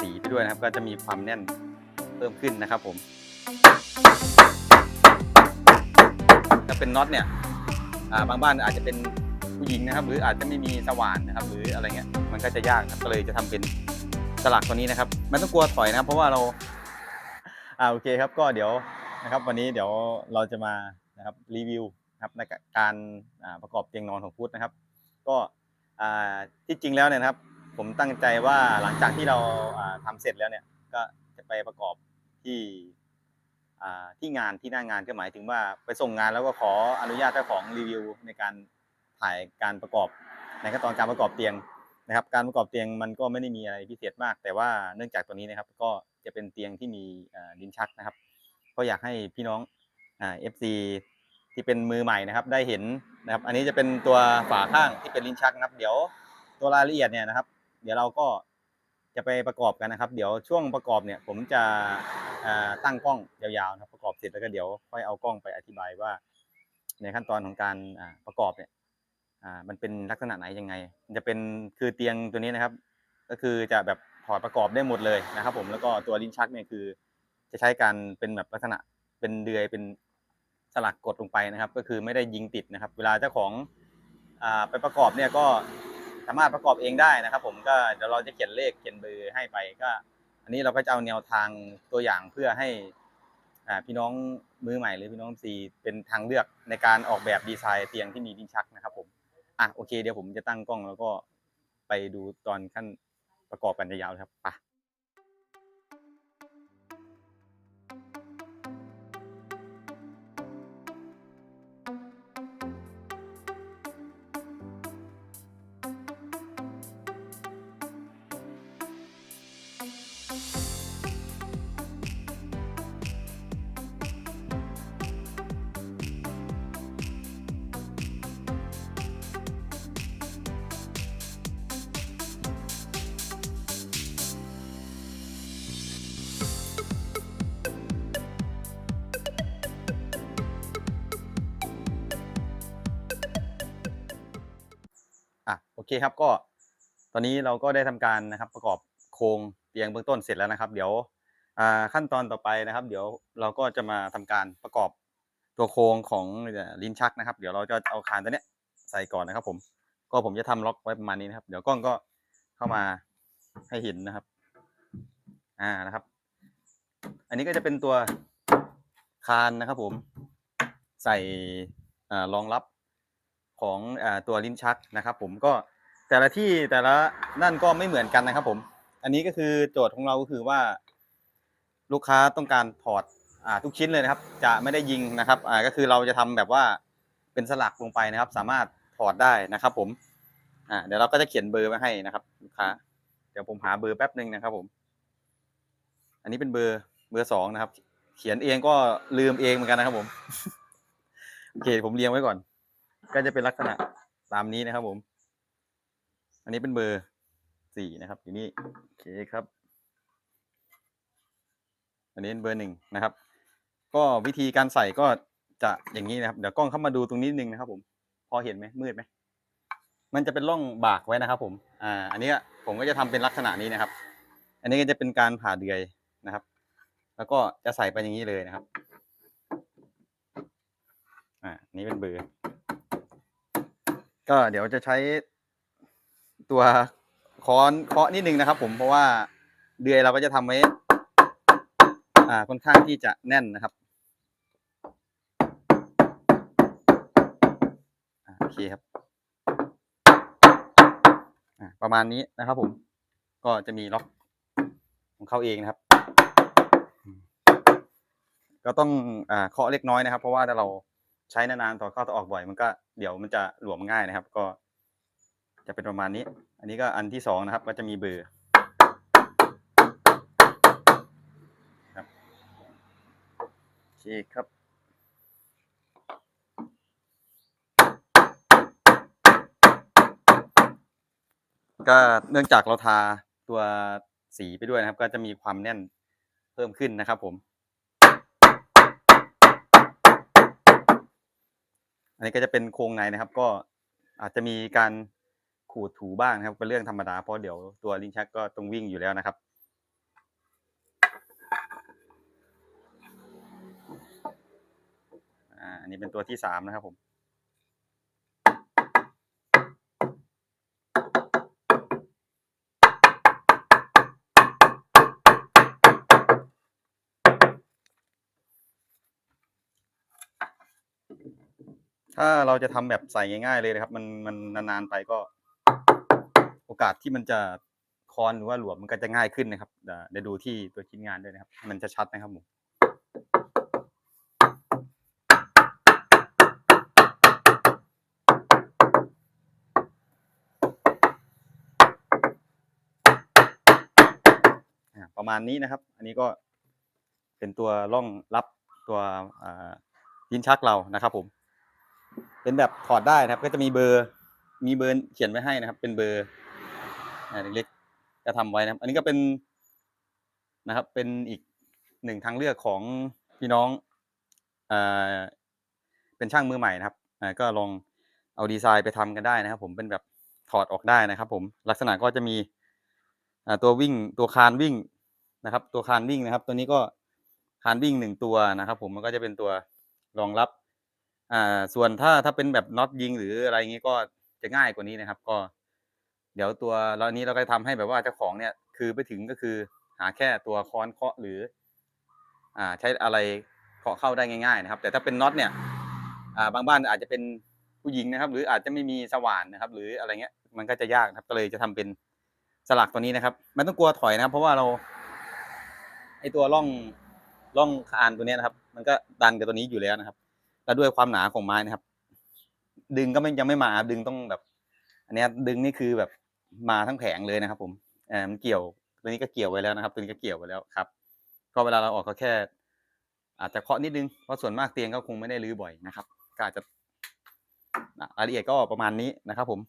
สีไปด้วยนะครับ ก็จะมีความแน่นเพิ่มขึ้นนะครับผมถ้าเป็นน็อตเนี่ยบางบ้านอาจจะเป็นผู้หญิงนะครับ หรืออาจจะไม่มีสว่านนะครับ หรืออะไรเงี้ยมันก็จะยากครับก็เลยจะทำเป็นสลักตัวนี้นะครับไม่ต้องกลัวถอยนะครับ เพราะว่าเราอ่าโอเคครับก็เดี๋ยวนะครับ วันนี้เดี๋ยวเราจะมานะครับรีวิวนะครับในการประกอบเตียงนอนของพุทธนะครับ ก็ที่จริงแล้วเนี่ยนะครับ ผมตั้งใจว่าหลังจากที่เราอ่าทำเสร็จแล้วเนี่ย ก็จะไปประกอบที่ที่งานที่หน้างานก็หมายถึงว่าไปส่งงานแล้วก็ขออนุญาตเจ้าของรีวิวในการถ่ายการประกอบในขั้นตอนการประกอบเตียงนะครับ การประกอบเตียงมันก็ไม่ได้มีอะไรพิเศษมาก แต่ว่าเนื่องจากตัวนี้นะครับ ก็จะเป็นเตียงที่มีลิ้นชักนะครับ ก็อยากให้พี่น้องเอ่า FC ที่เป็นมือใหม่นะครับ ได้เห็นนะครับ อันนี้จะเป็นตัวฝาข้างที่เป็นลิ้นชักนะครับ เดี๋ยวตัวรายละเอียดเนี่ยนะครับ เดี๋ยวเราก็จะไปประกอบกันนะครับ เดี๋ยวช่วงประกอบเนี่ย ผมจะตั้งกล้องยาวๆนะครับ ประกอบเสร็จแล้วก็เดี๋ยวค่อยเอากล้องไปอธิบายว่า ในขั้นตอนของการประกอบเนี่ยมันเป็นลักษณะไหนยังไงมันจะเป็นคือเตียงตัวนี้นะครับ ก็คือจะแบบถอดประกอบได้หมดเลยนะครับ ผมแล้วก็ตัวลิ้นชักเนี่ยคือ จะใช้การเป็นแบบลักษณะเป็นเดือยเป็นสลักกดลงไปนะครับ ก็คือไม่ได้ยิงติดนะครับ เวลาเจ้าของไปประกอบเนี่ยก็ สามารถประกอบเองได้นะครับ ผมก็เดี๋ยวเราจะเขียนเลขเขียนเบอร์ให้ไปก็ อันนี้เราก็จะเอาแนวทางตัวอย่างเพื่อให้พี่น้องมือใหม่หรือพี่น้องซีเป็นทางเลือกในการออกแบบดีไซน์เตียงที่มีดิ้นชักนะครับ ผมอะโอเค เดี๋ยวผมจะตั้งกล้องแล้วก็ไปดูตอนขั้นประกอบกันยาวๆครับไป เคครับก็ตอนนี้เราก็ได้ทำการนะครับประกอบโครงเตียงเบื้องต้นเสร็จแล้วนะครับ เดี๋ยวขั้นตอนต่อไปนะครับ เดี๋ยวเราก็จะมาทำการประกอบตัวโครงของลิ้นชักนะครับ เดี๋ยวเราจะเอาคานตัวเนี้ยใส่ก่อนนะครับ ผมก็ผมจะทำล็อกไว้ประมาณนี้นะครับ เดี๋ยวกล้องก็เข้ามาให้เห็นนะครับ อ่านะครับ อันนี้ก็จะเป็นตัวคานนะครับ ผมใส่รองรับของอตัวลิ้นชักนะครับ ผมก็ แต่ละที่แต่ละนั่นก็ไม่เหมือนกันนะครับ ผม อันนี้ก็คือโจทย์ของเราก็คือว่า ลูกค้าต้องการถอดอ่าทุกชิ้นเลยนะครับ จะไม่ได้ยิงนะครับอ่าก็คือเราจะทำแบบว่าเป็นสลักลงไปนะครับ สามารถถอดได้นะครับ ผมอ่าเดี๋ยวเราก็จะเขียนเบอร์ไว้ให้นะครับ ลูกค้า เดี๋ยวผมหาเบอร์แป๊บหนึ่งนะครับ ผม อันนี้เป็นเบอร์เบอร์สองนะครับ เขียนเองก็ลืมเองเหมือนกันนะครับ ผมโอเคผมเรียงไว้ก่อน ก็จะเป็นลักษณะตามนี้นะครับ ผม อันนี้เป็นเบอร์สี่นะครับอยู่นี่โอเคครับ อันนี้เป็นเบอร์หนึ่งนะครับ ก็วิธีการใส่ก็จะอย่างนี้นะครับ เดี๋ยวกล้องเข้ามาดูตรงนี้นึงนะครับ ผม พอเห็นไหมมืดไหมมันจะเป็นร่องบากไว้นะครับผมอ่าอันนี้ผมก็จะทำเป็นลักษณะนี้นะครับ อันนี้ก็จะเป็นการผ่าเดือยนะครับ แล้วก็จะใส่ไปอย่างนี้เลยนะครับอ่านี่เป็นเบอร์ ก็เดี๋ยวจะใช้ ตัวค้อนเคาะนิดนึงนะครับ ผมเพราะว่าเดือยเราก็จะทำไว้อ่าค่อนข้างที่จะแน่นนะครับโอเคครับประมาณนี้นะครับ ผม ก็จะมีล็อกของเขาเองนะครับ ก็ต้องอเคาะเล็กน้อยนะครับ เพราะว่าถ้าเราใช้นานๆต่อเข้าต่อออกบ่อย มันก็เดี๋ยวมันจะหลวมง่ายนะครับ ก็ จะเป็นประมาณนี้ อันนี้ก็อันที่สองนะครับ ก็จะมีเบอร์ครับโอเคครับก็เนื่องจากเราทาตัวสีไปด้วยนะครับ ก็จะมีความแน่นเพิ่มขึ้นนะครับผม อันนี้ก็จะเป็นโครงในนะครับ ก็อาจจะมีการ ขูดถูบ้างนะครับเป็นเรื่องธรรมดาเพราะเดี๋ยวตัวลิ้นชักก็ต้องวิ่งอยู่แล้วนะครับ อันนี้เป็นตัวที่สามนะครับผมถ้าเราจะทำแบบใส่ง่ายๆเลยนะครับ มันมันนานๆไปก็ อกาสที่มันจะคอนหรือว่าหลวมมันก็จะง่ายขึ้นนะครับเดี๋ยวดูที่ตัวชิ้นงานด้วยนะครับ มันจะชัดนะครับผมประมาณนี้นะครับ อันนี้ก็เป็นตัวร่องรับตัวอ่าลิ้นชักเรานะครับ ผม เป็นแบบถอดได้นะครับ ก็จะมีเบอร์มีเบอร์เขียนไว้ให้นะครับ เป็นเบอร์ เล็กๆก็ทำไว้นะครับ อันนี้ก็เป็นนะครับ เป็นอีกหนึ่งทางเลือกของพี่น้องอ่าเป็นช่างมือใหม่นะครับก็ลองเอาดีไซน์ไปทำกันได้นะครับ ผมเป็นแบบถอดออกได้นะครับ ผมลักษณะก็จะมีตัววิ่งตัวคานวิ่งนะครับ ตัวคานวิ่งนะครับ ตัวนี้ก็คานวิ่งหนึ่งตัวนะครับ ผมมันก็จะเป็นตัวรองรับอ่าส่วนถ้าถ้าเป็นแบบน็อตยิงหรืออะไรอย่างงี้ก็จะง่ายกว่านี้นะครับ ก็ เดี๋ยวตัวแล้วอันนี้เราก็ทำให้แบบว่าเจ้าของเนี่ย คือไปถึงก็คือหาแค่ตัวค้อนเคาะหรือ อ่า ใช้อะไรเคาะเข้าได้ง่ายๆนะครับ แต่ถ้าเป็นน็อตเนี่ย อ่า บางบ้านอาจจะเป็นผู้หญิงนะครับ หรืออาจจะไม่มีสว่านนะครับ หรืออะไรเงี้ย มันก็จะยากนะครับ ก็เลยจะทำเป็นสลักตัวนี้นะครับไม่ต้องกลัวถอยนะครับ เพราะว่าเราไอตัวร่องร่องคานตัวนี้นะครับ มันก็ดันกับตัวนี้อยู่แล้วนะครับ แล้วด้วยความหนาของไม้นะครับ ดึงก็ไม่ยังไม่มาดึงต้องแบบ อันนี้ดึงนี่คือแบบ มาทั้งแผงเลยนะครับ ผมเออมันเกี่ยวตัวนี้ก็เกี่ยวไว้แล้วนะครับ ตัวนี้ก็เกี่ยวไว้แล้วครับก็เวลาเราออกก็แค่ อาจจะเคาะนิดนึงเพราะส่วนมากเตียงก็คงไม่ได้รื้อบ่อยนะครับ ก็อาจจะรายละเอียดก็ประมาณนี้นะครับ ผม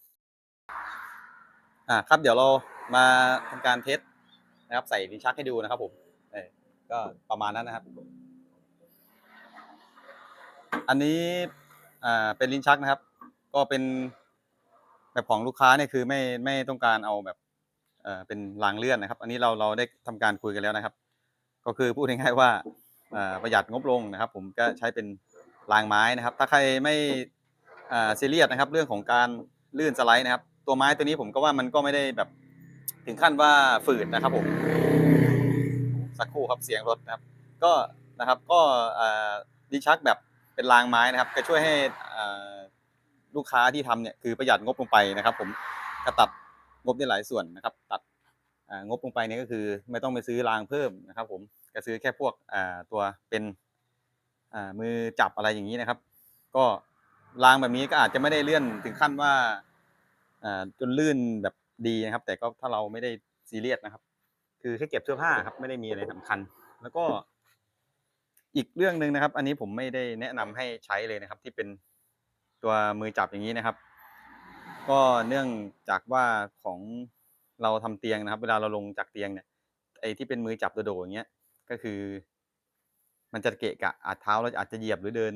อ่าครับ เดี๋ยวเรามาทำการเทสนะครับ ใส่ลิ้นชักให้ดูนะครับ ผมเออก็ประมาณนั้นนะครับ อันนี้อ่าเป็นลิ้นชักนะครับ ก็เป็น แบบของลูกค้าเนี่ยคือไม่ไม่ต้องการเอาแบบเอ่อเป็นรางเลื่อนนะครับ อันนี้เราเราได้ทำการคุยกันแล้วนะครับ ก็คือพูดง่ายๆว่าอ่าประหยัดงบลงนะครับ ผมก็ใช้เป็นรางไม้นะครับ ถ้าใครไม่อ่าซีเรียสนะครับ เรื่องของการลื่นสไลด์นะครับ ตัวไม้ตัวนี้ผมก็ว่ามันก็ไม่ได้แบบถึงขั้นว่าฝืดนะครับผมสักครู่ครับเสียงรถนะครับ ก็นะครับก็อ่าลิ้นชักแบบเป็นรางไม้นะครับ ก็ช่วยให้อ่า ลูกค้าที่ทำเนี่ยคือประหยัดงบลงไปนะครับ ผมก็ตัดงบได้หลายส่วนนะครับ ตัดงบลงไปเนี่ยก็คือไม่ต้องไปซื้อรางเพิ่มนะครับ ผมก็ซื้อแค่พวกตัวเป็นมือจับอะไรอย่างนี้นะครับ ก็รางแบบนี้ก็อาจจะไม่ได้เลื่อนถึงขั้นว่าอ่าจนลื่นแบบดีนะครับ แต่ก็ถ้าเราไม่ได้ซีเรียสนะครับ คือแค่เก็บเสื้อผ้าครับ ไม่ได้มีอะไรสำคัญ แล้วก็อีกเรื่องหนึ่งนะครับ อันนี้ผมไม่ได้แนะนำให้ใช้เลยนะครับ ที่เป็น ตัวมือจับอย่างนี้นะครับ ก็เนื่องจากว่าของเราทำเตียงนะครับ เวลาเราลงจากเตียงเนี่ยไอ้ที่เป็นมือจับโดดอย่างเงี้ยก็คือ มันจะเกะกะอาจเท้าเราอาจจะเหยียบหรือเดิน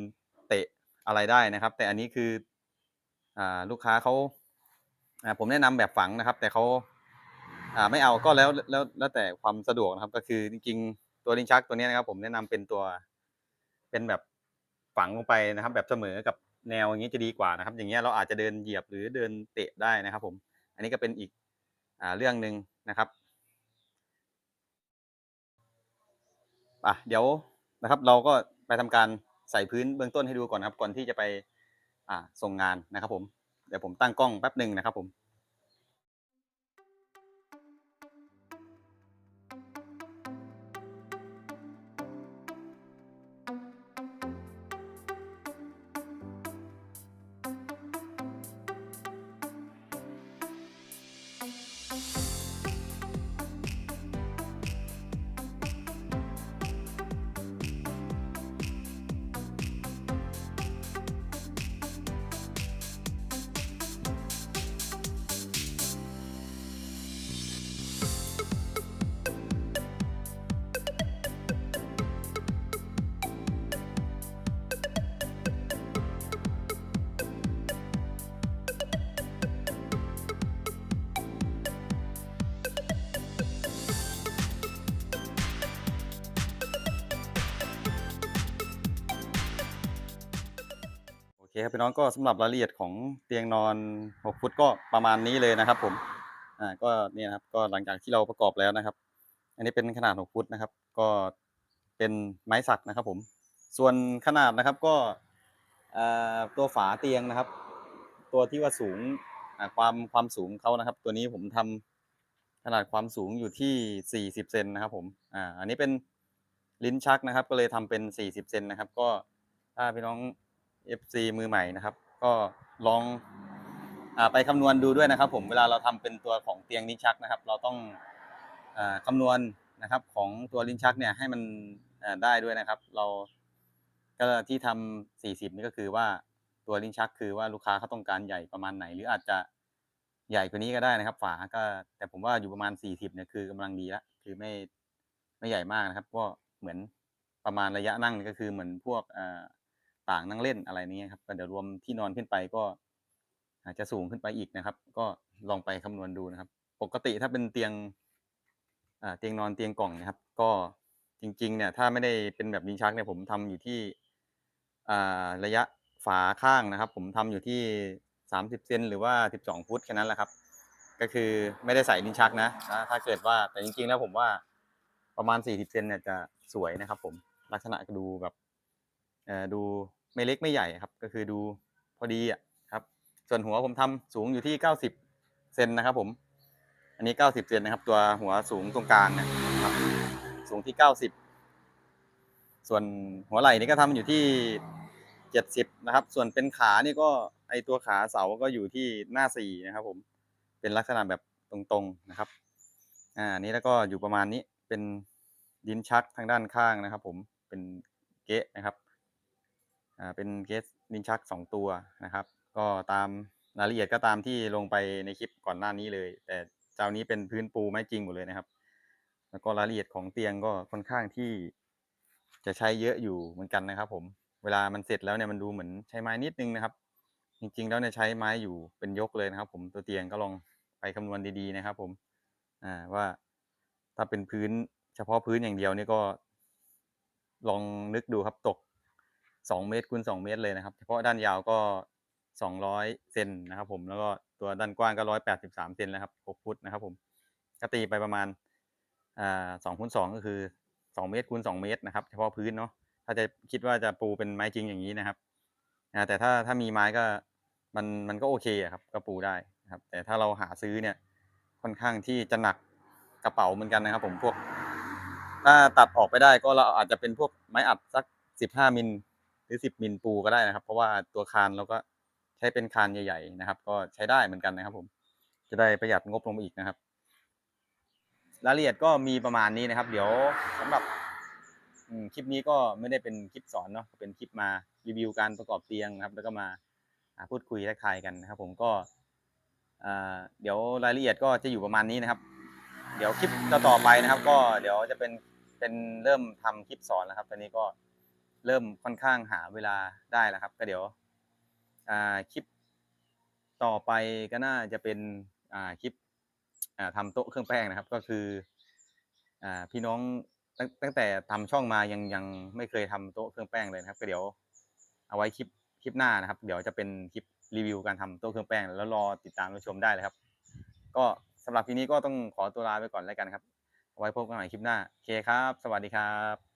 เตะอะไรได้นะครับ แต่อันนี้คืออ่าลูกค้าเขาอ่าผมแนะนำแบบฝังนะครับ แต่เขาอ่าไม่เอาก็แล้วแล้วแล้วแต่ความสะดวกนะครับ ก็คือจริง ๆ ตัวลิ้นชักตัวนี้นะครับ ผมแนะนำเป็นตัวเป็นแบบฝังลงไปนะครับ แบบเสมอกับ แนวอย่างนี้จะดีกว่านะครับ อย่างเงี้ยเราอาจจะเดินเหยียบหรือเดินเตะได้นะครับ ผม อันนี้ก็เป็นอีกอเรื่องหนึ่งนะครับอะเดี๋ยวนะครับ เราก็ไปทำการใส่พื้นเบื้องต้นให้ดูก่อนครับ ก่อนที่จะไปอ่าส่งงานนะครับ ผมเดี๋ยวผมตั้งกล้องแป๊บหนึ่งนะครับ ผม เคครับพี่น้องก็สำหรับรายละเอียดของเตียงนอน 6 ฟุตก็ประมาณนี้เลยนะครับ ผมอ่าก็เนี่ยนะครับก็หลังจากที่เราประกอบแล้วนะครับ อันนี้เป็นขนาด 6 ฟุตนะครับ ก็เป็นไม้สักนะครับ ผม ส่วนขนาดนะครับก็อ่าตัวฝาเตียงนะครับ ตัวที่ว่าสูงความความสูงเขานะครับ ตัวนี้ผมทำขนาดความสูงอยู่ที่ 40เซนนะครับ ผมอ่าอันนี้เป็นลิ้นชักนะครับ ก็เลยทำเป็น 40เซนนะครับ ก็ถ้าพี่น้อง FC มือใหม่นะครับ ก็ลองอไปคำนวณดูด้วยนะครับ ผมเวลาเราทำเป็นตัวของเตียงลิ้นชักนะครับ เราต้องอคำนวณนะครับของตัวลิ้นชักเนี่ยให้มันได้ด้วยนะครับ เราก็ที่ทำ40 นี่ก็คือว่าตัวลิ้นชักคือว่าลูกค้าเขาต้องการใหญ่ประมาณไหน หรืออาจจะใหญ่กว่านี้ก็ได้นะครับ ฝาก็แต่ผมว่าอยู่ประมาณ 40เนี่ยคือกำลังดีแล้วคือไม่ไม่ใหญ่มากนะครับก็เหมือนประมาณระยะนั่งก็คือเหมือนพวกอ่า ต่างนั่งเล่นอะไรนี้ครับก็เดี๋ยวรวมที่นอนขึ้นไปก็อาจจะสูงขึ้นไปอีกนะครับ ก็ลองไปคำนวณดูนะครับ ปกติถ้าเป็นเตียงเตียงนอนเตียงกล่องนะครับ ก็จริง ๆ เนี่ย ถ้าไม่ได้เป็นแบบลิ้นชักเนี่ยผมทำอยู่ที่ระยะฝาข้างนะครับ ผมทำอยู่ที่ 30เซนหรือว่า 12 ฟุตแค่นั้นแหละครับ ก็คือไม่ได้ใส่ลิ้นชักนะถ้าเกิดว่าแต่จริง ๆ แล้วผมว่าประมาณ 40เซนเนี่ยจะสวยนะครับ ผมลักษณะก็ดูแบบ ดูไม่เล็กไม่ใหญ่ครับ ก็คือดูพอดีอะครับ ส่วนหัวผมทำสูงอยู่ที่ 90เซนนะครับ ผม อันนี้ 90เซนนะครับ ตัวหัวสูงตรงกลางเนี่ยครับ สูงที่ 90 ส่วนหัวไหล่นี่ก็ทำอยู่ที่ 70 นะครับ ส่วนเป็นขานี่ก็ไอตัวขาเสาก็อยู่ที่หน้า4นะครับผมเป็นลักษณะแบบตรงๆนะครับ อ่าอันนี้แล้วก็อยู่ประมาณนี้เป็นลิ้นชักทางด้านข้างนะครับ ผมเป็นเกะนะครับ เป็นเกสลิ้นชัก 2 ตัวนะครับ ก็ตามรายละเอียดก็ตามที่ลงไปในคลิปก่อนหน้านี้เลย แต่เจ้านี้เป็นพื้นปูไม้จริงหมดเลยนะครับ แล้วก็รายละเอียดของเตียงก็ค่อนข้างที่จะใช้เยอะอยู่เหมือนกันนะครับ ผม เวลามันเสร็จแล้วเนี่ยมันดูเหมือนใช้ไม้นิดนึงนะครับ จริงๆแล้วเนี่ยใช้ไม้อยู่เป็นยกเลยนะครับ ผมตัวเตียงก็ลองไปคำนวณดีๆนะครับ ผมอ่าว่าถ้าเป็นพื้นเฉพาะพื้นอย่างเดียวนี่ก็ ลองนึกดูครับตก 2 เมตรคูณ2เมตรเลยนะครับเฉพาะด้านยาวก็ 200เซนนะครับผมแล้วก็ตัวด้านกว้างก็ 183เซนแล้วครับ6ฟุตนะครับผมก็ตีไปประมาณสอ่า2คูณ2ก็คือ 2 เมตรคูณ2เมตรนะครับเฉพาะพื้นเนาะถ้าจะคิดว่าจะปูเป็นไม้จริงอย่างนี้นะครับแต่ถ้าถ้ามีไม้ก็มันมันก็โอเคครับก็ปูได้นะครับแต่ถ้าเราหาซื้อเนี่ยค่อนข้างที่จะหนักกระเป๋าเหมือนกันนะครับ ผมพวก ถ้าตัดออกไปได้ก็เราอาจจะเป็นพวกไม้อัดสัก 15มิล รือ10มิลปูก็ได้นะครับ เพราะว่าตัวคานเราก็ใช้เป็นคานใหญ่ ๆ นะครับ ก็ใช้ได้เหมือนกันนะครับ ผม จะได้ประหยัดงบลงไปอีกนะครับ รายละเอียดก็มีประมาณนี้นะครับ เดี๋ยวสำหรับคลิปนี้ก็ไม่ได้เป็นคลิปสอนเนาะเป็นคลิปมารีวิวการประกอบเตียงนะครับ แล้วก็มาพูดคุยทักทายกันนะครับ ผมก็เดี๋ยวรายละเอียดก็จะอยู่ประมาณนี้นะครับ เดี๋ยวคลิปต่อไปนะครับ ก็เดี๋ยวจะเป็นเป็นเริ่มทำคลิปสอนแล้วครับ ตอนนี้ก็ เริ่มค่อนข้างหาเวลาได้แล้วครับ ก็เดี๋ยวคลิปต่อไปก็น่าจะเป็นคลิปอ่าทำโต๊ะเครื่องแป้งนะครับ ก็คืออพี่น้องตั้งตั้งแต่ทำช่องมายังยังไม่เคยทำโต๊ะเครื่องแป้งเลยนะครับ ก็เดี๋ยวเอาไว้คลิปคลิปหน้านะครับ เดี๋ยวจะเป็นคลิปรีวิวการทำโต๊ะเครื่องแป้ง แล้วรอติดตามรับชมได้เลยครับ ก็สำหรับทีนี้ก็ต้องขอตัวลาไปก่อนแล้วกันครับไว้พบกันใหม่คลิปหน้าโอเคครับ สวัสดีครับ